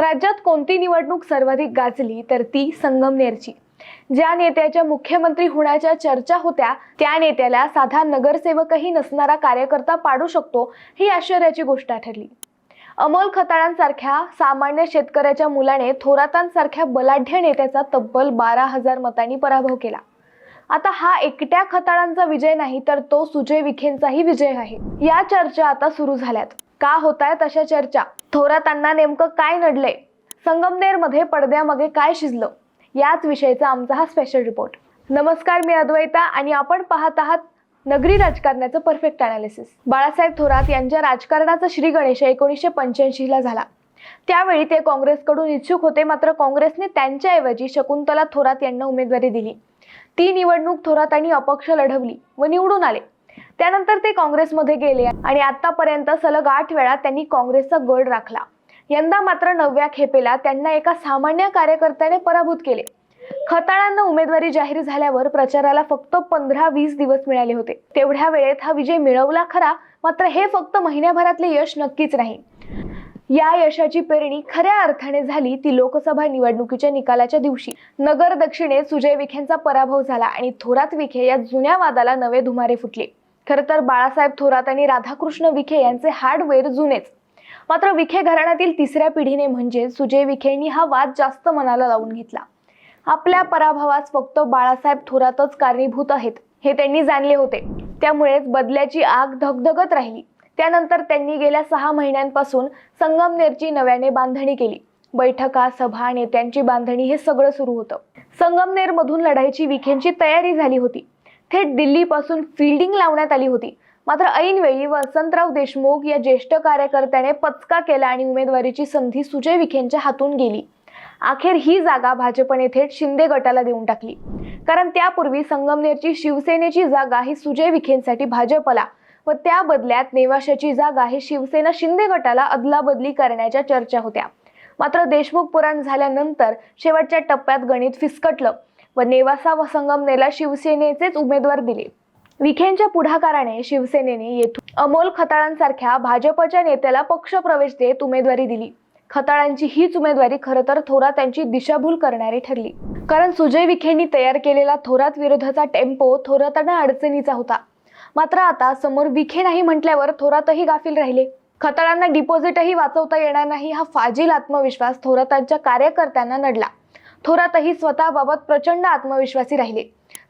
राज्यात कोणती निवडणूक सर्वाधिक गाजली तर ती संगमनेरची. ज्या नेत्याच्या मुख्यमंत्री होण्याच्या चर्चा होत्या त्या नेत्याला साधा नगरसेवकही नसणारा कार्यकर्ता पाडू शकतो ही आश्चर्याची गोष्ट ठरली. अमोल खताळांसारख्या सामान्य शेतकऱ्याच्या मुलाने थोरातांसारख्या बलाढ्य नेत्याचा तब्बल बारा हजार मतांनी पराभव केला. आता हा एकट्या खताळांचा विजय नाही तर तो सुजय विखेंचाही विजय आहे. या चर्चा आता सुरू झाल्यात. का होत आहेत अशा चर्चा? थोरातांना नेमकं काय नडलंय संगमनेरमध्ये पडद्यामागे काय शिजलं? याच विषयीचा आमचा हा स्पेशल रिपोर्ट नमस्कार मी अद्वैता आणि आपण पाहत आहात नगरी राजकारणाचं परफेक्ट अनालिसिस बाळासाहेब थोरात यांच्या राजकारणाचा श्री गणेश एकोणीसशे पंच्याऐंशीला झाला. त्यावेळी ते काँग्रेसकडून इच्छुक होते मात्र काँग्रेसने त्यांच्याऐवजी शकुंतला थोरात यांना उमेदवारी दिली. ती निवडणूक थोरात आणि अपक्ष लढवली व निवडून आले. त्यानंतर ते काँग्रेसमध्ये गेले आणि आतापर्यंत सलग आठ वेळा त्यांनी काँग्रेसचा गड राखला. यंदा मात्र नवव्या खेपेला त्यांना एका सामान्य कार्यकर्त्याने पराभूत केले. खताळांना उमेदवारी जाहीर झाल्यावर प्रचाराला फक्त पंधरा वीस दिवस मिळाले होते. तेवढ्या वेळेत हा विजय मिळवला खरा मात्र हे फक्त महिन्याभरातले यश नक्कीच नाही. या यशाची पेरणी खऱ्या अर्थाने झाली ती लोकसभा निवडणुकीच्या निकालाच्या दिवशी. नगर दक्षिणेत सुजय विखेंचा पराभव झाला आणि थोरात विखे या जुन्या वादाला नवे धुमारे फुटले. खरं तर बाळासाहेब थोरात आणि राधाकृष्ण विखे यांचे हार्डवेअर जुनेच. मात्र विखे घराण्यातील तिसऱ्या पिढीने म्हणजे सुजय विखेंनी हा वाद जास्त मनाला लावून घेतला. आपल्या पराभवास फक्त बाळासाहेब थोरातच कारणीभूत आहेत हे त्यांनी जाणले होते. त्यामुळेच बदल्याची आग धगधगत राहिली. त्यानंतर त्यांनी गेल्या सहा महिन्यांपासून संगमनेरची नव्याने बांधणी केली. बैठका सभा नेत्यांची बांधणी हे सगळं सुरू होतं. संगमनेरमधून लढाईची विखेंची तयारी झाली होती. थेट दिल्लीपासून फिल्डिंग लावण्यात आली होती. मात्र ऐनवेळी वसंतराव देशमुख या ज्येष्ठ कार्यकर्त्याने पचका केला आणि उमेदवारीची संधी सुजय विखेंच्या हातून गेली. अखेर ही जागा भाजपने थेट शिंदे गटाला देऊन टाकली. कारण त्यापूर्वी संगमनेरची शिवसेनेची जागा ही सुजय विखेंसाठी भाजपला व त्या बदल्यात नेवाशाची जागा ही शिवसेना शिंदे गटाला अदलाबदली करण्याच्या चर्चा होत्या. मात्र देशमुख पुराण झाल्यानंतर शेवटच्या टप्प्यात गणित फिसकटलं. व नेवासा व संगमनेला शिवसेनेचेच उमेदवार दिले. विखेंच्या पुढाकाराने शिवसेनेने येथून अमोल खताळांसारख्या भाजपच्या नेत्याला पक्षप्रवेश देत उमेदवारी दिली. खताळांची हीच उमेदवारी खरं तर थोरात यांची दिशाभूल करणारी ठरली. कारण सुजय विखेंनी तयार केलेला थोरात विरोधाचा टेम्पो थोरातांना अडचणीचा होता. मात्र आता समोर विखे नाही म्हटल्यावर थोरातही गाफील राहिले. खताळांना डिपॉझिटही वाचवता येणार नाही हा फाजील आत्मविश्वास थोरातांच्या कार्यकर्त्यांना नडला. थोरातही स्वतःबाबत प्रचंड आत्मविश्वासी राहिले.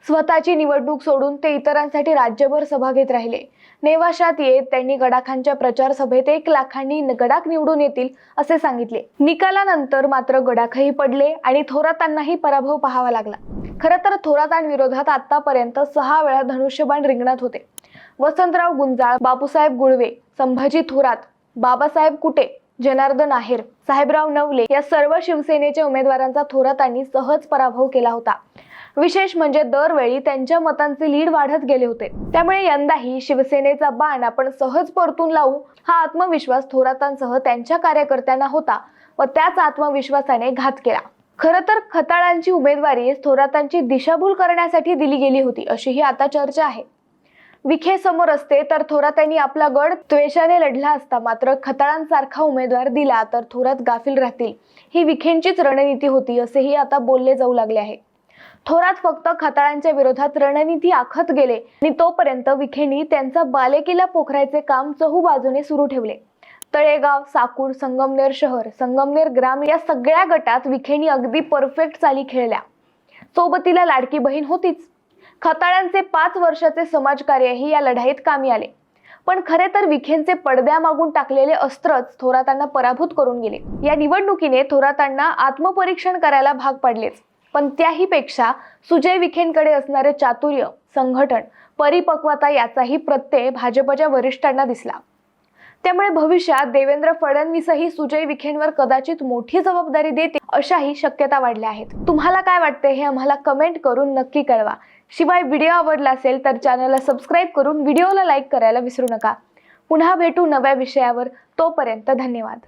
स्वतःची निवडणूक सोडून ते इतरांसाठी राज्यभर सभा घेत राहिले. नेवाशात येत त्यांनी गडाखांच्या प्रचार सभेत एक लाखांनी गडाख निवडून येतील असे सांगितले. निकालानंतर मात्र गडाखही पडले आणि थोरातांनाही पराभव पाहावा लागला. खरं तर थोरातांविरोधात आतापर्यंत सहा वेळा धनुष्यबाण रिंगणात होते. वसंतराव गुंजाळ बापूसाहेब गुळवे संभाजी थोरात बाबासाहेब कुटे जनार्दन आहेर साहेबराव नवले या सर्व शिवसेनेच्या उमेदवारांचा थोरातांनी सहज पराभव केला होता. विशेष म्हणजे दरवेळी त्यांच्या मतांचे लीड वाढत गेले होते. त्यामुळे यंदाही शिवसेनेचा बाण आपण सहज परतून लावू हा आत्मविश्वास थोरातांसह त्यांच्या कार्यकर्त्यांना होता व त्याच आत्मविश्वासाने घात केला. खर तर खताळांची उमेदवारी थोरातांची दिशाभूल करण्यासाठी दिली गेली होती अशी ही आता चर्चा आहे. विखे समोर असते तर थोरातांनी आपला गड त्वेषाने लढला असता. मात्र खताळांसारखा उमेदवार दिला तर थोरात गाफील राहतील. ही विखेंचीच रणनीती होती असेही आता बोलले जाऊ लागले आहे. थोरात फक्त खताळांच्या विरोधात रणनीती आखत गेले आणि तोपर्यंत विखेंनी त्यांचा बालेकिल्ला पोखरायचे काम चहू बाजूने सुरू ठेवले. तळेगाव साकूर संगमनेर शहर संगमनेर ग्राम या सगळ्या गटात विखेंनी अगदी परफेक्ट चाली खेळल्या. सोबतीला लाडकी बहीण होतीच. खताळ्यांचे पाच वर्षाचे समाजकार्यही या लढाईत कामी आले. पण खरे तर विखेंचे पडद्यामागून टाकलेले अस्त्रच थोरातांना पराभूत करून गेले. या निवडणुकीने थोरातांना आत्मपरीक्षण करायला भाग पाडलेच. पण त्याही पेक्षा सुजय विखेंकडे असणारे चातुर्य संघटन परिपक्वता याचाही प्रत्यय भाजपच्या वरिष्ठांना दिसला. त्यामुळे भविष्यात देवेंद्र फडणवीसही सुजय विखेंवर कदाचित मोठी जबाबदारी देतील अशाही शक्यता वाढल्या आहेत. तुम्हाला काय वाटते हे आम्हाला कमेंट करून नक्की कळवा. शिवाय व्हिडिओ आवडला असेल तर चॅनलला सबस्क्राईब करून व्हिडिओला लाईक करायला विसरू नका. पुन्हा भेटू नव्या विषयावर. तोपर्यंत धन्यवाद.